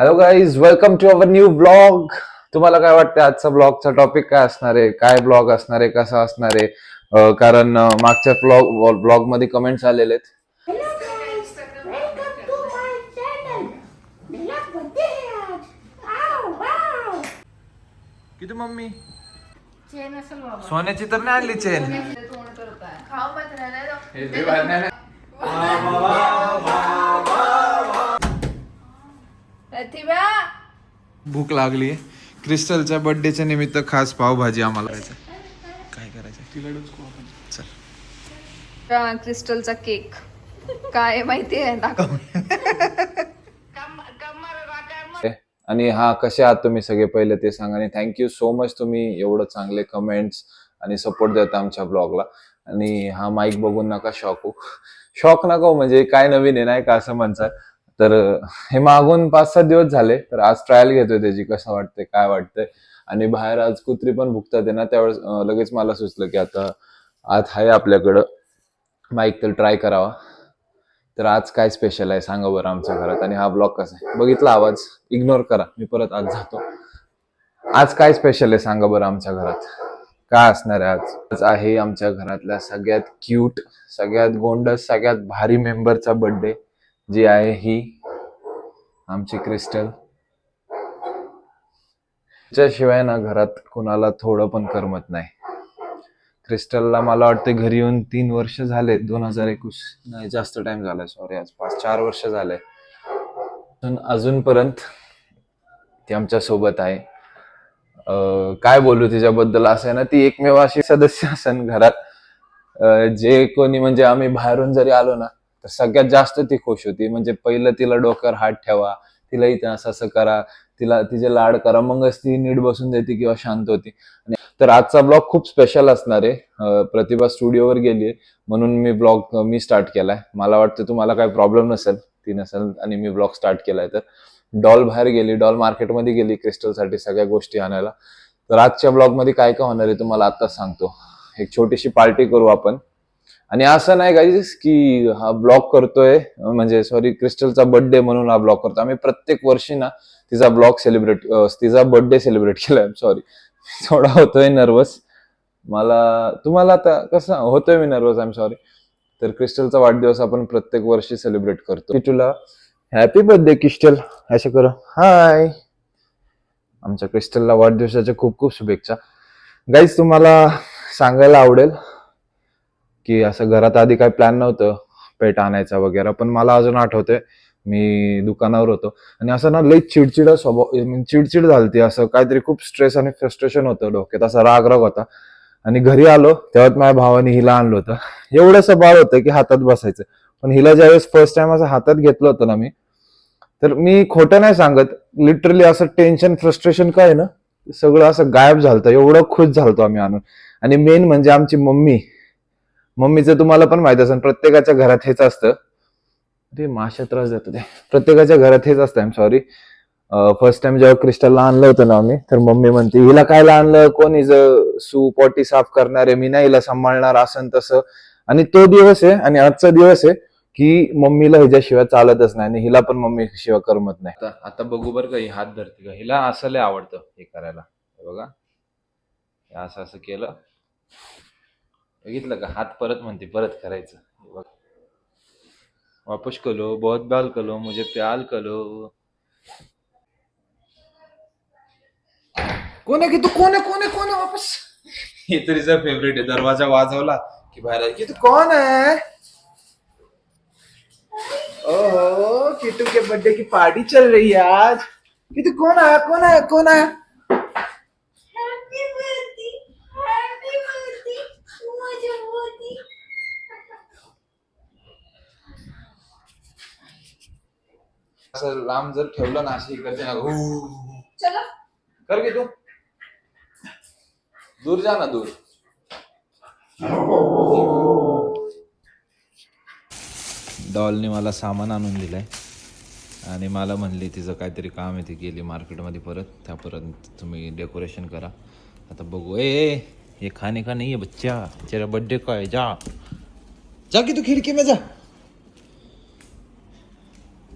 Hello guys welcome to our new blog तुम्हाला काय वाटतं आजचा ब्लॉगचा टॉपिक काय असणार आहे? काय ब्लॉग असणार आहे? कसा असणार आहे? कारण मागच्या ब्लॉग ब्लॉगमध्ये कमेंट्स आलेले है. किती मम्मी? चेन असेल बाबा. सोन्याची तर नाही आणली चेन खाऊ भूक लागली. क्रिस्टलच्या बर्थडेच्या निमित्त खास पावभाजी आम्हाला करायचं काय करायचं? चल. क्रिस्टलचा केक. काय माहिती आहे? दाखव. आणि हा कसे आहात तुम्ही सगळे? पहिले ते सांगा आणि थँक्यू सो मच तुम्ही एवढं चांगले कमेंट्स आणि सपोर्ट देता आमच्या ब्लॉगला आणि हा माईक बघून नका शॉक हो शॉक नका हो, म्हणजे काय नवीन आहे नाही का असं म्हणतात. तर हे मागून पाच सात दिवस झाले तर आज ट्रायल घेतोय त्याची कसं वाटतंय काय वाटतंय? आणि बाहेर आज कुत्री पण भुकतात आहे ना त्यावेळेस लगेच मला सुचलं की आता आज आहे आपल्याकडं. माईक तर ट्राय करावा. तर आज काय स्पेशल आहे सांगा बरं आमच्या घरात. आणि हा ब्लॉग कसा आहे? बघितला आवाज? इग्नोर करा. मी परत आज जातो. आज काय स्पेशल आहे सांगा बरं आमच्या घरात? काय असणार आहे आज? आज आहे आमच्या घरातल्या सगळ्यात क्यूट सगळ्यात गोंडस सगळ्यात भारी मेंबरचा बर्थडे जी आहे ही आमची क्रिस्टल. त्याच्याशिवाय ना घरात कुणाला थोडं पण करमत नाही. क्रिस्टलला मला वाटते घरी येऊन तीन वर्ष झाले दोन हजार एकवीस नाही जास्त टाइम झालाय सॉरी आज पाच चार वर्ष झाले. पण अजूनपर्यंत ती आमच्यासोबत आहे. काय बोलू तिच्याबद्दल असं आहे ना ती एकमेव अशी सदस्य असन घरात. जे कोणी म्हणजे आम्ही बाहेरून जरी आलो ना तर सगळ्यात जास्त ती खुश होती. म्हणजे पहिलं तिला डोक्यावर हात ठेवा तिला इथं असं असं करा तिला तिचे लाड करा मगच ती नीट बसून देते किंवा शांत होती. तर आजचा ब्लॉग खूप स्पेशल असणार आहे. प्रतिभा स्टुडिओवर गेली म्हणून मी ब्लॉग मी स्टार्ट केलाय. मला वाटतं तुम्हाला काही प्रॉब्लेम नसेल ती नसेल आणि मी ब्लॉग स्टार्ट केलाय तर. डॉल बाहेर गेली डॉल मार्केटमध्ये गेली क्रिस्टलसाठी सगळ्या गोष्टी आणायला. तर आजच्या ब्लॉगमध्ये काय काय होणार आहे तुम्हाला आत्ताच सांगतो. एक छोटीशी पार्टी करू आपण. आणि असं नाही गाईज की हा ब्लॉग करतोय म्हणजे सॉरी क्रिस्टलचा बर्थडे म्हणून हा ब्लॉग करतो आम्ही प्रत्येक वर्षी ना तिचा ब्लॉग सेलिब्रेट तिचा बर्थडे सेलिब्रेट केलाय. सॉरी थोडा होतोय नर्वस मला तुम्हाला आता कसं होतोय मी नर्वस आय एम सॉरी तर क्रिस्टलचा वाढदिवस आपण प्रत्येक वर्षी सेलिब्रेट करतो तुला हॅपी बर्थडे क्रिस्टल असं कर. हाय आमच्या क्रिस्टलला वाढदिवसाच्या खूप खूप शुभेच्छा. गाईज तुम्हाला सांगायला आवडेल की असं घरात आधी काही प्लॅन नव्हतं पेट आणायचा वगैरे पण मला अजून आठवतंय मी दुकानावर होतो. आणि असं ना लई चिडचिड स्वभाव चिडचिड झालती. असं काहीतरी खूप स्ट्रेस आणि फ्रस्ट्रेशन होतं डोक्यात. असा राग राग होता. आणि घरी आलो तेव्हा माझ्या भावाने हिला आणलं होतं. एवढंसं बाळ होतं की हातात बसायचं. पण हिला ज्यावेळेस फर्स्ट टाइम असं हातात घेतलं होतं ना मी तर मी खोटं नाही सांगत. लिटरली असं टेन्शन फ्रस्ट्रेशन काय आहे ना सगळं असं गायब झालतं. एवढं खुश झालतो आम्ही आणून. आणि मेन म्हणजे आमची मम्मी मम्मीचं तुम्हाला पण माहीत असेल प्रत्येकाच्या घरात हेच असतं. ते माशा त्रास देतो ते प्रत्येकाच्या घरात हेच असतं आय सॉरी फर्स्ट टाइम जेव्हा क्रिस्टलला आणलं होतं ना आम्ही तर मम्मी म्हणते हिला कायला आणलं? कोण हिज सू पॉटी साफ करणार आहे? मी नाही हिला सांभाळणार असं तसं. आणि तो दिवस आहे आणि आजचा दिवस आहे की मम्मीला हिच्याशिवाय चालतच नाही आणि हिला पण मम्मी शिवाय करमत नाही. आता आता बघू बरं का ही हात धरते का. हिला असं लय आवडतं हे करायला. बघा. असं असं केलं. बघितलं का? हात परत म्हणते परत करायचं. बघ. वापस कलो बहुत बाल कलो मुझे प्याल कलो. कोण आहे की तू? कोण आहे? कोण आहे? कोण आहे? वापस. हे तरीचा फेवरेट आहे दरवाजा वाजवला की बाहेर आली. की तू कौन है ओहो किटू के बर्थडे की पार्टी चल रही है आज. कि तू कौन आया कौन आया कौन आया Happy birthday. Happy birthday. माझ्या birthday. असं लांब जर ठेवलं ना अशी करते ना हू चलो. कर घे तू? दूर जा ना दूर. डॉलने मला सामान आणून दिलंय. आणि मला म्हणली तिचं काहीतरी काम आहे ती गेली मार्केटमध्ये परत. त्यापर्यंत तुम्ही डेकोरेशन करा. आता बघू. ए ये खाने का नहीं है बच्चा? तेरा बर्थडे का है जा. जा की तू खिडकी में जा.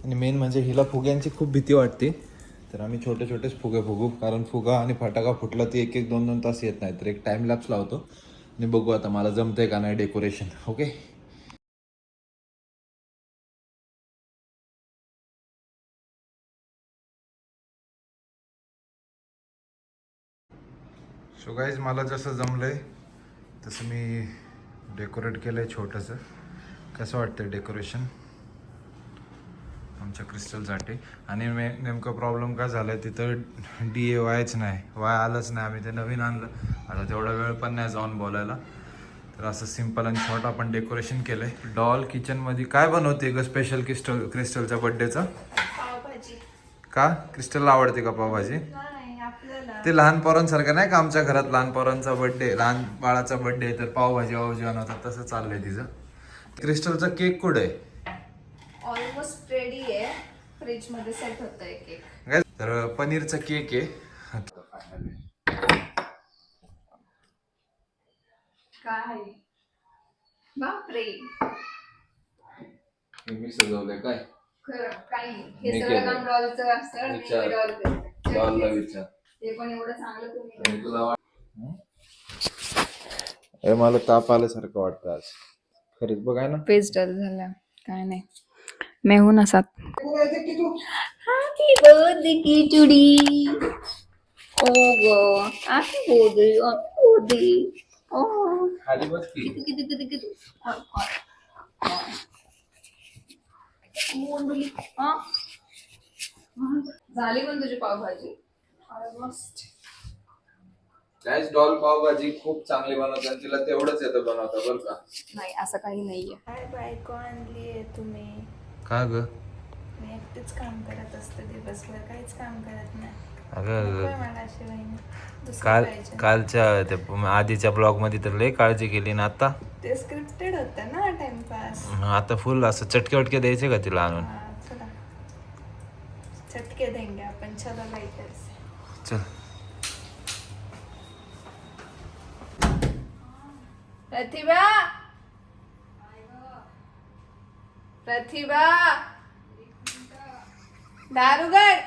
आणि मेन म्हणजे हिला फुग्यांची खूप भीती वाटते. तर आम्ही छोटे छोटेच फुगे फुगू कारण फुगा आणि फटाका फुटला ती एक एक दोन दोन तास येत नाही तर एक टाइम लॅप्स लावतो आणि बघू आता मला जमतंय का नाही डेकोरेशन ओके सो गाईज मला जसं जमलं आहे तसं मी डेकोरेट केलं आहे छोटंसं. कसं वाटतं डेकोरेशन आमच्या क्रिस्टलसाठी. आणि मे नेमकं प्रॉब्लेम काय झालाय तिथं डी ए वायच नाही. वाय आलंच नाही. आम्ही ते नवीन आणलं. आता तेवढा वेळ पण नाही जाऊन बोलायला. तर असं सिंपल आणि शॉर्ट आपण डेकोरेशन केलंय. डॉल किचनमध्ये काय बनवते ग स्पेशल क्रिस्टल क्रिस्टलच्या बड्डेचं का? क्रिस्टलला आवडते का पावभाजी? ते लहान पोरांसारखं नाही का आमच्या घरात? लहान पोरांचा बर्थडे लहान बाळाचा बर्थडे तर पावभाजी वावजी बनवतात. तसं चाललंय तिचं. क्रिस्टलचा केक कुठे आहे आहे? फ्रीजमध्ये सेट होत आहे केक? तर पनीरचा केक आहे. काय? बापरे. मी सजवलंय काय? खरं काही मी हे सगळं केलं. काम डॉलचं असतं आणि विचार. मी डॉल करते. डॉलला विचार. ते पण एवढं चांगलं तुम्ही आणि तुला वाट- अरे मला ताप आल्यासारखं वाटतं आज. खरंच बघाय ना? पेज डल झाला. काय नाही. मैं हूँ ना साथ हैप्पी बर्थडे की चुड़ी। ओ गो हैप्पी बर्थडे हैप्पी बर्थडे ओ। खाली बस की। किती किती किती किती और और मुंडली हा। झाली पण तुझी पावभाजी। ऑलमोस्ट गॅस डॉल पावभाजी खूप चांगली बनवते आणि तिला तेवढंच येतं बनवता बरं का? नाही असं काही नाहीये. काय बायको आणली आहे तुम्ही? का ग? मी एकटीच काम करत असते दिवसभर काहीच काम करत नाही. अगं नकोय मला अशी वहिनी. दुसरं काल पाहिजे. कालच्या ते आधीच्या ब्लॉगमध्ये तर लय काळजी केली ना आता? ते स्क्रिप्टेड होतं ना टाइमपास आता फुल असं चटके वटके द्यायचे का तिला आणून? चला. चटके देंगे आपण. चलो लाइटर से चल. प्रतिभा! प्रतिभा। दारुगड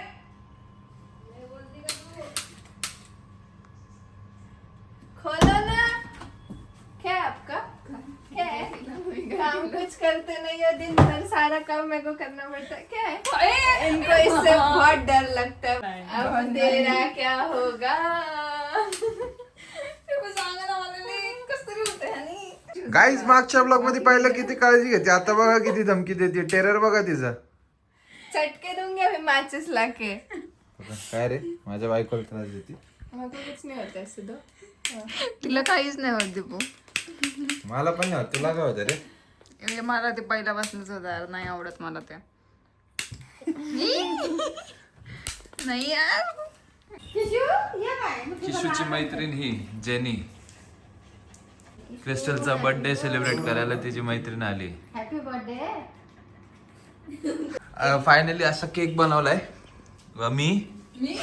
खोलो ना। क्या आपका? क्या है? काम कुछ करते नहीं हो दिन भर सारा काम मेरे को करना पड़ता है। क्या है? इनको इससे बहुत डर लगता है। अब तेरा क्या होगा? गाईज मागच्या ब्लॉगमध्ये पाहिलं किती काळजी घेते. आता बघा किती धमकी देते. टेरर बघा तिचा. चटके दूंगी अभी मैचेस लाके. काय रे? माझ्या बायकोला त्रास देते. कुछ नहीं होता है तिला काहीच नाही होत दीपू. मला पण नाही होत. तुला काय होतं रे? म्हणजे मला ते पहिल्यापासूनच होतं. यार नाही आवडत मला ते. नाही यार किशूची मैत्रीण ही जेनी. क्रिस्टलचा बर्थडे सेलिब्रेट करायला तिची मैत्रीण आली. हॅपी बर्थडे फायनली असा केक बनवलाय. मी? मी?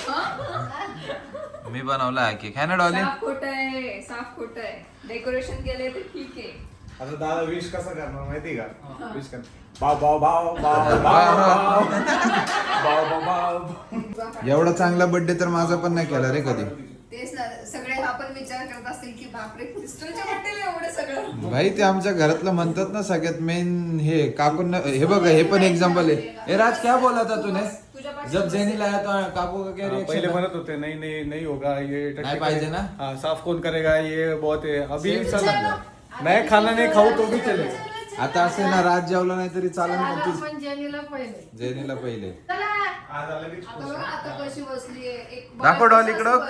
बनवला हा केक है ना डॉली साफ खोट आहे साफ खोट आहे. डेकोरेशन केले तर ठीक आहे. आता दादा विश कसं करणार माहिती का? विश कर. बाव बाव बाव बाव बाव बाव बाव बाव एवढा चांगला बर्थडे तर माझा पण नाही केला रे कधी. तेच ना सगळे आपण विचार करत असतील की एवढं सगळं. भाई ते आमच्या घरातलं म्हणतात ना सगळ्यात मेन हे काकून हे बघ हे पण एक्झाम्पल आहे. ए राज क्या बोला था तूने? जब जेनी लाया तो काकू का क्या हाँ, पहले रिएक्शन म्हणत होते नहीं नहीं नहीं होगा ये टट्टी नहीं पाहिजे ना? हाँ साफ कौन करेगा ये बहुत है अभी चल। मैं खाना नहीं खाऊं तो भी चले। आता असे ना राज जेवला नाही तरी चालेल आपण जेनीला पहिले. जेनीला पहिले. आज आलं की आता बघा आता कशी बसली दाखव डॉल इकडं.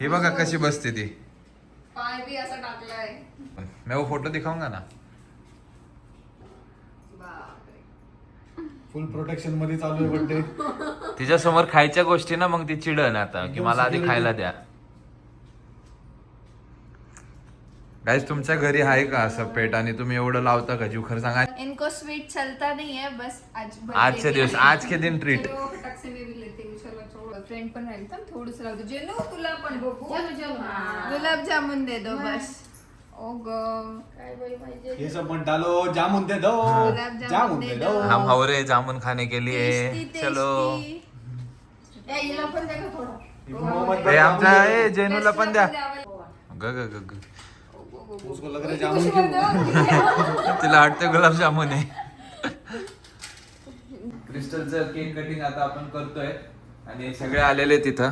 हे बघा कशी बसते ती. पाय बी असा टाकलाय. मैं वो फोटो दिखाऊंगा ना? फुल प्रोटेक्शनमध्ये चालू आहे बर्थडे तिच्या समोर खायच्या गोष्टी ना मग ती चिडन आता. की मला आधी खायला द्या. गाईज तुमच्या घरी आहे का असं पेट? आणि तुम्ही एवढं लावता का? जीव खरं सांगा. इनको स्वीट चलता नहीं है बस आज आज के दिवस आज के दिन ट्रीट चलो फटाक से मी भी लेते हूँ चलो चलो. फ्रेंड पण राहील तर थोडस जेनू तुला पण बघू. गुलाब जामुन दे दो बस. ओ ग. काय बाई पाहिजे ये सब मत डालो जामुन दे दो. गुलाब जामुन जामुन दे दे हम हो रहे जामुन खाने के लिए. चलो टेस्टी. ए, हिला पण दे का थोडं. मोहम्मद ए आमच्या ए जेनूला पण द्या. ग ग ग ग. उसको लग रहा है जामुन? तिला वाटते गुलाबजामुन आहे. क्रिस्टलचं केक कटिंग आता आपण करतोय. आणि सगळे आलेले तिथं.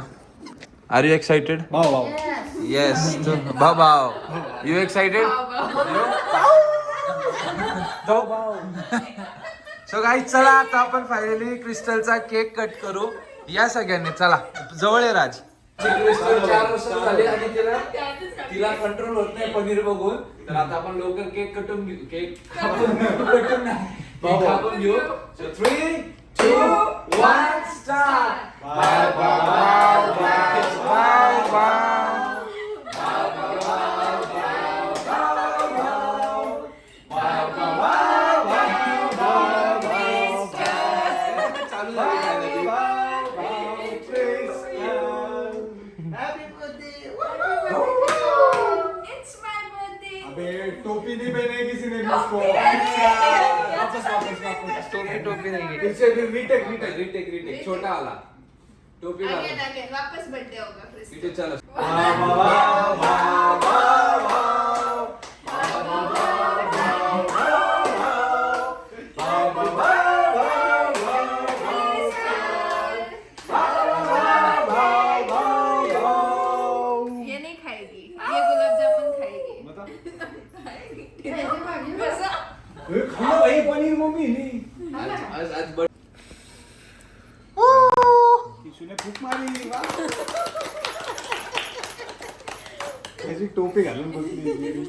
आर यू एक्साइटेड भाव भाव येस भाऊ भाऊ. यू एक्साइटेड भाव भाव सो काही चला आता आपण फायनली क्रिस्टलचा केक कट करू. या सगळ्यांनी चला. जवळ आहे राज. क्रिस्टल चार वर्ष झाली आणि तिला कंट्रोल होत नाही पनीर बघून. तर आता आपण लवकर केक कटून घेऊ. केक कापून कटून घेऊ. Three Two one start bye bye bye bye चालू झाली It's my birthday. अबे टोपी नहीं पहने किसी ने भी उसको वापस वापस वापस. टोपी टोपी नाही फिर से फिर रीटेक रीटेक रिटेक रिटेक छोटा आला. टोपी Again, again. वापस birthday होगा Chris. इथे चला. ये किशोने फूक मारी वाह. त्याची टोपी घालून बसली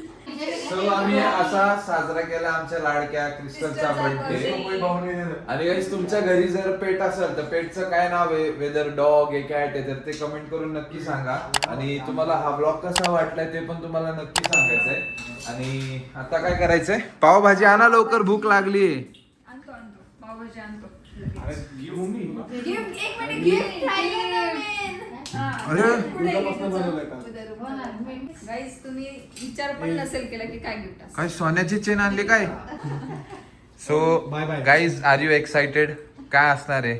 सो आम्ही असा साजरा केला आमच्या लाडक्या क्रिस्टलचा क्रिस्टलचा बर्थडे आणि guys, तुमच्या घरी जर पेट असेल तर पेटचं काय नाव आहे? वेदर डॉग आहे कॅट आहे तर ते कमेंट करून नक्की सांगा. आणि तुम्हाला हा ब्लॉग कसा वाटलाय ते पण तुम्हाला नक्की सांगायचंय. आणि आता काय करायचंय? पावभाजी आणा लवकर भूक लागली आणतो आणतो. पावभाजी आणतो. अरे ये मम्मी Gift, एक मिनिट गिफ्ट राहिलं ना main. अरे. पुढे उद्यापासून घेऊन बनवलंय जाऊ. का? उद्या रुपये. गाईज तुम्ही विचार पण नसेल केला की काय गिफ्ट असं काय सोन्याची चेन आणली काय? So Bye bye. Guys are you excited काय असणार आहे?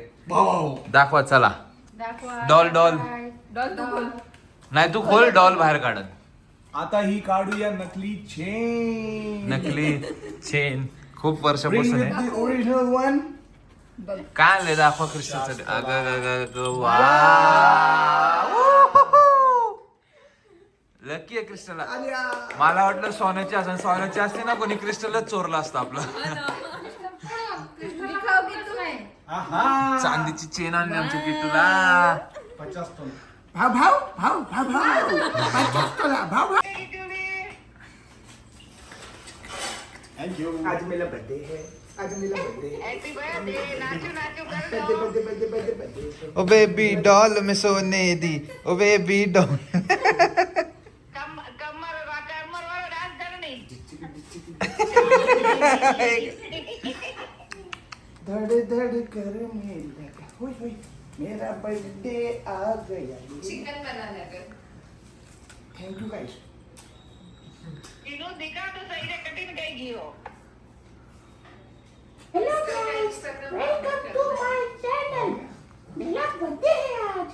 दाखवा चला. दाखवा. Doll doll. डॉल तू बोल नाही तू खोल डॉल बाहेर काढत. आता ही काढूया नकली चेन नकली चेन खूप वर्षापासून आहे. original one. काय आणले दाखवा क्रिस्टलचं अगं अगं, अगं, अगं, वा. लकी आहे क्रिस्टलला मला वाटलं सोन्याची असं सोन्याची असते ना कोणी क्रिस्टलच चोरलं असतं आपलं? आहा. चांदीची चेन आणली आमच्या किटूला. पचास टन. Thank you. आज मेरा बर्थडे है. आज मेरा बर्थडे ओ बेबी डॉल में सोने दी। ओ बेबी डॉल धड़ धड़ कर मेरा होय होय मेरा बर्थडे आ गया। चिकन बनाना कर thank you guys Hello guys, welcome to my channel. मेरा बर्थडे है आज.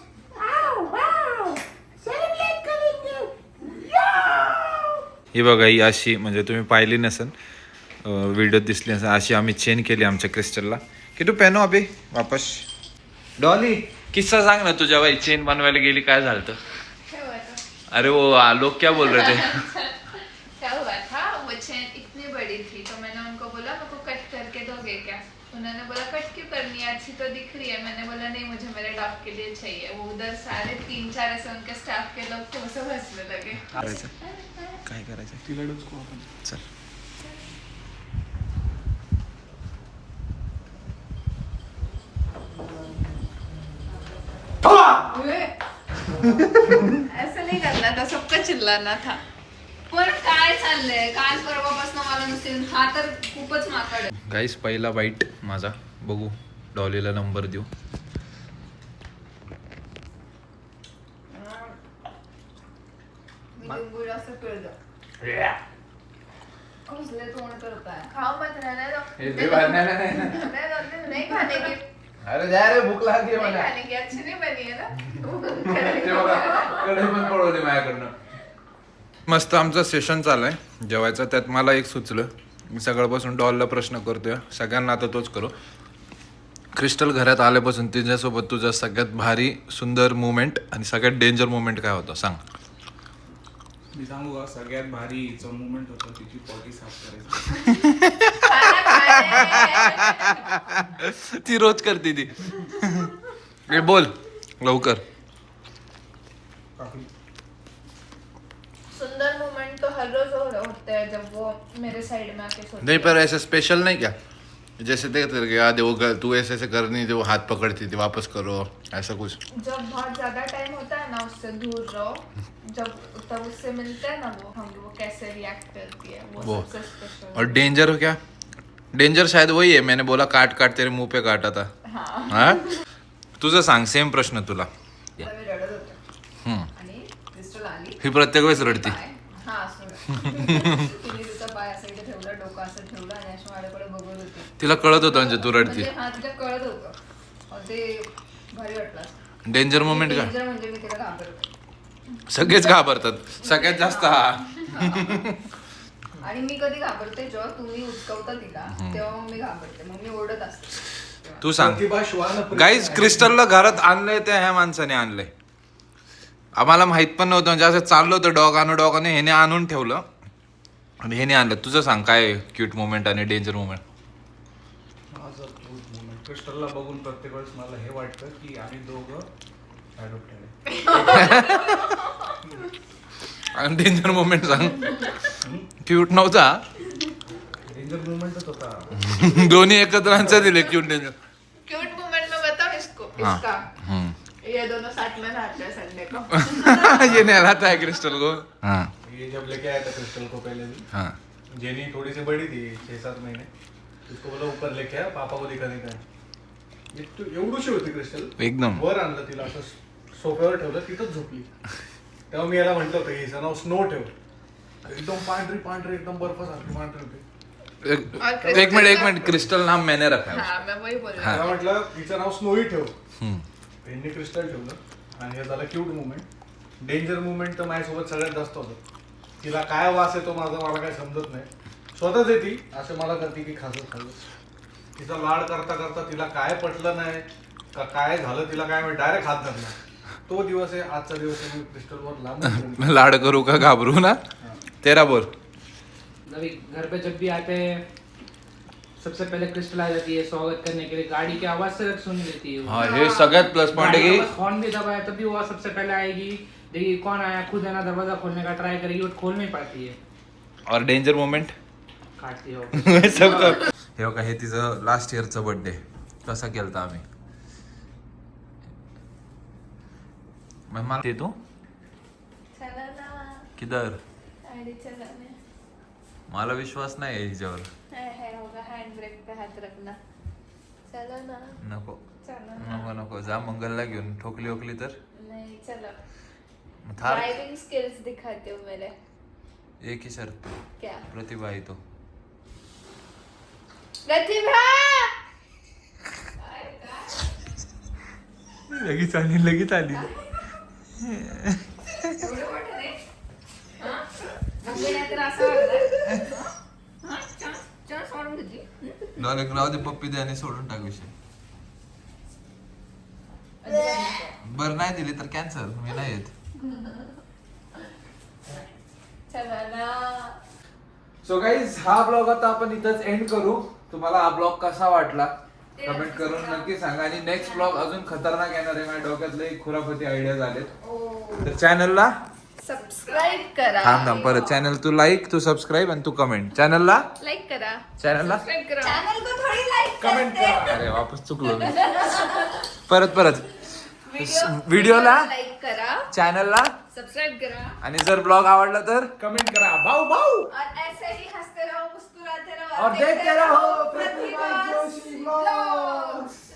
करेंगे. ही बघा ही अशी म्हणजे तुम्ही पाहिली नसेल व्हिडिओ दिसली नसेल अशी आम्ही चेन केली आमच्या क्रिस्टलला की तू पेनो अभि वापस डॉली किस्सा सांग ना तुझ्या बाई चेन बनवायला गेली काय झालं? अरे वो लोग क्या बोल रहे थे दोगे क्या? उन्होंने बोला कट क्यों करनी है? अच्छी तो दिख रही है। मैंने बोला नहीं मुझे मेरे डॉग के लिए चाहिए। वो उधर सारे तीन चार ऐसे उनके स्टाफ के लोग थे सब हंसने लगे। काय करायचं तिला डोसको आपण चल ऐसा नहीं करना था सबका चिल्लाना था। पण काय चाललंय? काल परवापासून मला नुसते हा तर खूपच माकड आहे. गाईस पहिला बाईट माझा. बघू. डॉलीला नंबर देऊ. मी लिंबू जास्त पिळलं. कसले तोंड करताय? खाओ मत रहने दो हे दे बाहेर, नाही, नाही, नाही, नाही. नहीं, नहीं, नहीं खाने की. अरे जा रे भूक लागली नहीं मला. खाने की. अच्छी नहीं बनी है ना. ते बघा, कढई पण पळवली माझ्याकडनं. मस्त आमचं सेशन चाललंय. जेवायचं त्यात मला एक सुचलं. मी सकाळपासून डॉलला प्रश्न करतोय. सगळ्यांना आता तोच करू. क्रिस्टल घरात आल्यापासून तिच्यासोबत तुझं सगळ्यात भारी सुंदर मुवमेंट आणि सगळ्यात डेंजर मुवमेंट काय होतं? सांग. मी सांगू का? सगळ्यात भारी मुवमेंट होतं तिची साफ करायची. ती रोज करते ती. ए, बोल. लवकर. हो जब वो मेरे साइड में आके नहीं पर ऐसा स्पेशल नहीं क्या? जैसे देख तेरे याद है वो तू ऐसे ऐसे कर नहीं थी वो हाथ पकड़ती थी वापस करो ऐसा कुछ। जब बहुत ज़्यादा टाइम होता है ना उससे दूर रहो। जब तब उससे मिलते हैं ना वो हम वो कैसे रिएक्ट करती है वो, वो। सबसे स्पेशल और डेंजर क्या? डेंजर शायद वही है मैंने बोला काट काट तेरे मुँह पे काटा था। हाँ। हा? तुझं सांग सेम प्रश्न तुला। हम्म. ही प्रत्येक वेळेस रडती। हा तिने तिचा पाय असं इथे ठेवला डोकं असं ठेवलं आणि अशी माझ्याकडे बघत होती तिला कळत होतं म्हणजे तू रडती. म्हणजे हा तिच्या कळत होतं. अहो, ते भारी वाटलं असं. डेंजर मोमेंट का? Danger म्हणजे मी तिला घाबरते सगळेच घाबरतात. सगळ्यात जास्त हा. आणि मी कधी घाबरते जेव्हा तुम्ही उचकवता तिला तेव्हा मग मी घाबरते. मग मी ओढत असते. तू सांग. प्रतिभा श्वान प्रेम गाईज. क्रिस्टलला घरात आणलंय त्या ह्या माणसाने आणलंय. आम्हाला माहीत पण नव्हतं. म्हणजे असं चाललं होतं डॉग आणू डॉग आणि ह्याने आणून ठेवलं. आणि ह्याने आणलं. तुझं सांग काय क्यूट मोमेंट आणि डेंजर मोमेंट माझं. क्रिस्टलला बघून प्रत्येक वेळेस मला हे वाटतं की आम्ही दोघं आहे. आणि डेंजर मोमेंट सांग. क्यूट नव्हता? डेंजर मुवमेंटच होता. दोन्ही एकत्र आमचं दिले क्यूट डेंजर क्यूट मोमेंट में बताऊं इसको हाँ। इसका ये दोनों साथ में नहाते हैं संडे को. ये नहलाता है क्रिस्टल को. हाँ. ये जब लेके आया था क्रिस्टल को पहले भी हाँ। जेनी थोड़ी सी बड़ी थी छह सात महीने। उसको बोला ऊपर लेके आ पापा को है. एक तो एवढूशी होती क्रिस्टल एकदम। वर आणलं तिला असं सोफ्यावर ठेवलं तिथंच झोपली. तेव्हा मी याला म्हटलं होतं हिचं नाव स्नो ठेव. एकदम पांढरी पांढरी एकदम बर्फासारखी पांढरी होती. एक एक मिनट एक मिनट क्रिस्टल नाम मैंने रखा है हाँ मैं वही बोल रही त्याला म्हटलं तिचं नाव स्नोई ठेव. हम्म. यांनी क्रिस्टल ठेवलं आणि हे झालं क्यूट मुवमेंट डेंजर मुवमेंट तर माझ्यासोबत सगळ्यात जास्त होतं. तिला काय वास येतो माझा मला काय समजत नाही. स्वतःच येते असं मला करते की खासच खाल्लं तिचा लाड करता करता तिला काय पटलं नाही का काय झालं तिला काय डायरेक्ट हात धरला. तो दिवस आहे आजचा दिवस आहे मी क्रिस्टलवर लांब लाड करू का घाबरू ना? तेरा बोल. अभी घर पे जब भी आते हैं सबसे पहले क्रिस्टल आ जाती है स्वागत करने के लिए गाड़ी की आवाज से सुन लेती है। हाँ हे सगळ्यात प्लस पॉइंट गाड़ी की हॉर्न भी दबाया तभी वो सबसे पहले आएगी। देखिए कौन आया? खुद है ना दरवाजा खोलने का ट्राई करेगी वो खोल नहीं पाती है। और डेंजर मोमेंट काटती हो सब हे बघा हे तिचं लास्ट इयरचा बर्थडे कसा केलता आम्ही? मग मला ते तू? चला ना किधर? गाड़ी चलाने. मला विश्वास नाही आहे हिच्यावर. है है होगा हैंड ब्रेक पे हाथ रखना. चलो ना नको. चलो नको नको. जा मंगलला घेऊन. ठोकली ओकली तर? नहीं चलो. थार. ड्राइविंग स्किल्स दिखाते हो मेरे. एक ही शर्त. क्या? प्रतिभा तो. प्रतिभा! लगेच आली लगेच आली. एवढं मोठं नाही. हा? असं वागणार. हा? सोडून घेतली राहू दे पप्पी दे आणि सोडून टाक विषय. बर नाही दिली तर कॅन्सल मी नाही येत. चला ना. सो गाईज हा ब्लॉग आता आपण इथंच एंड करू. तुम्हाला हा ब्लॉग कसा वाटला? कमेंट करून नक्की सांगा. आणि नेक्स्ट ब्लॉग अजून खतरनाक येणार आहे. माझ्या डोक्यातले खुरापती आयडिया झालेत. तर चॅनलला सबस्क्राईब करा. थांब थांब परत चॅनल तू लाईक तू सबस्क्राईब आणि तू कमेंट चॅनलला लाईक करा. चॅनलला सबस्क्राईब करा. चॅनल को थोडी लाईक कमेंट करा. अरे वापस चुकलो मी. परत परत. व्हिडिओला? लाईक करा. चॅनलला सबस्क्राईब करा. आणि जर ब्लॉग आवडला तर? कमेंट करा. भाऊ भाऊ! और ऐसे ही हंसते रहो मुस्कुराते रहो और देखते रहो प्रतिभा जोशी vlogs.